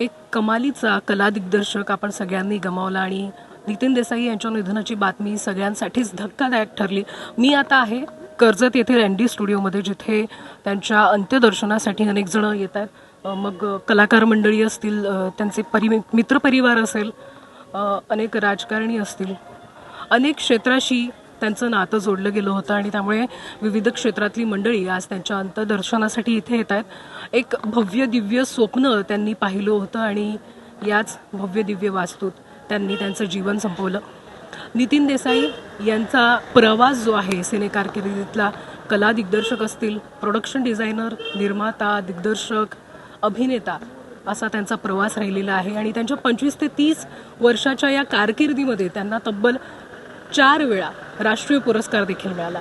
एक कमालीचा कला दिग्दर्शक आपण सगळ्यांनी गमावला आणि नितीन देसाई यांच्या निधनाची बातमी सगळ्यांसाठीच धक्कादायक ठरली. मी आता आहे कर्जत येथील एन डी स्टुडिओमध्ये जिथे त्यांच्या अंत्यदर्शनासाठी अनेक जण येत आहेत. मग कलाकार मंडळी असतील त्यांचे परि मित्रपरिवार असेल अनेक राजकारणी असतील. अनेक क्षेत्राशी त्यांचं नातं जोडलं गेलं होतं आणि त्यामुळे विविध क्षेत्रातली मंडळी आज त्यांच्या अंतदर्शनासाठी इथे येत आहेत. एक भव्य दिव्य स्वप्न त्यांनी पाहिलं होतं आणि याच भव्य दिव्य वास्तूत त्यांनी त्यांचं जीवन संपवलं. नितीन देसाई यांचा प्रवास जो आहे सिने कारकिर्दीतला कला दिग्दर्शक असतील प्रोडक्शन डिझायनर निर्माता दिग्दर्शक अभिनेता असा त्यांचा प्रवास राहिलेला आहे. आणि त्यांच्या पंचवीस ते तीस वर्षाच्या या कारकिर्दीमध्ये त्यांना तब्बल चार वेळा राष्ट्रीय पुरस्कार देखील मिळाला.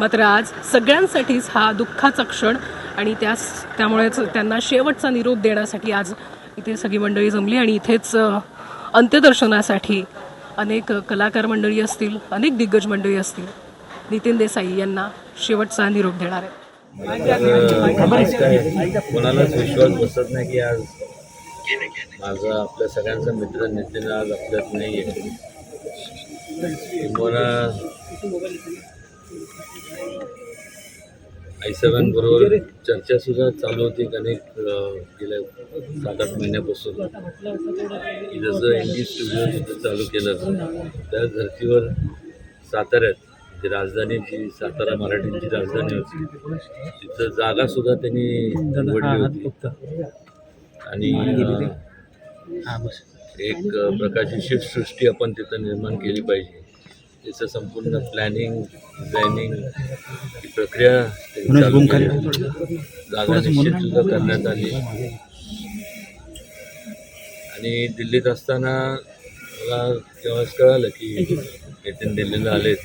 मात्र आज सगळ्यांसाठीच हा दुःखाचा क्षण आणि त्यास त्यामुळेच त्यांना शेवटचा निरोप देण्यासाठी आज इथे सगळी मंडळी जमली आणि इथेच अंत्यदर्शनासाठी अनेक कलाकार मंडळी असतील अनेक दिग्गज मंडळी असतील. नितीन देसाई यांना शेवटचा निरोप देणार आहे. कोणालाच विश्वास बसत नाही की आज माझा आपल्या सगळ्यांचा मित्र नितीन आज आपल्यात नाही आहे. किंबहुना आईसाहेबांबरोबर चर्चा सुद्धा चालू होती अनेक गेल्या सात आठ महिन्यापासून. की जसं एन डी स्टुडिओ तिथं चालू केलं त्या धर्तीवर साताऱ्यात जी राजधानी जी सातारा मराठींची राजधानी होती तिथं जागा सुद्धा त्यांनी निवडली होती. आणि एक प्रकारची शिवसृष्टी आपण तिथं निर्माण केली पाहिजे. त्याचं संपूर्ण प्लॅनिंग डिझायनिंग ही प्रक्रिया. जागा निश्चित सुद्धा करण्यात आली. आणि दिल्लीत असताना मला तेव्हाच कळालं की नितीन दिल्लीला आलेत.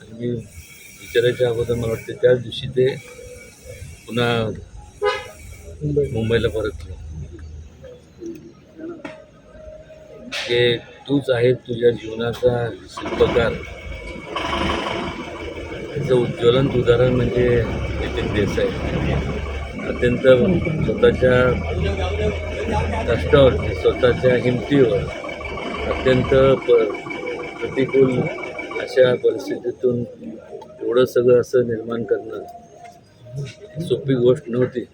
आणि मी विचारायच्या अगोदर मला वाटते त्याच दिवशी ते पुन्हा मुंबईला परतले की तूच आहे तुझ्या जीवनाचा शिल्पकार. त्याचं उज्ज्वलंत उदाहरण म्हणजे नितीन देसाई. अत्यंत स्वतःच्या कष्टावर स्वतःच्या हिमतीवर अत्यंत प प्रतिकूल अशा परिस्थितीतून एवढं सगळं असं निर्माण करणं सोपी गोष्ट नव्हती.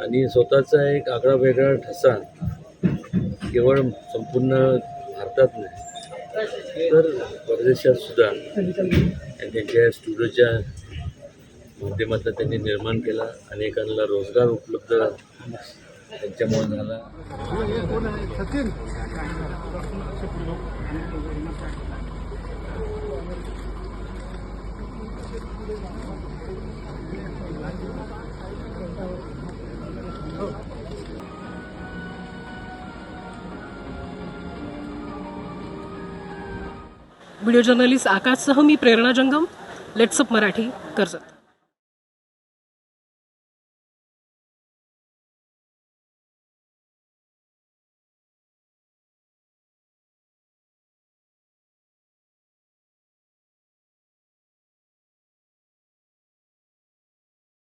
आणि स्वतःचा एक आगळा वेगळा ठसा केवळ संपूर्ण भारतात नाही तर परदेशात सुद्धा आणि त्यांच्या स्टुडिओच्या माध्यमातून त्यांनी निर्माण केला अनेकांना रोजगार उपलब्ध त्यांच्यामुळे झाला. व्हिडिओ जर्नलिस्ट आकाशसह मी प्रेरणा जंगम. लेट्सअप मराठी कर्जत.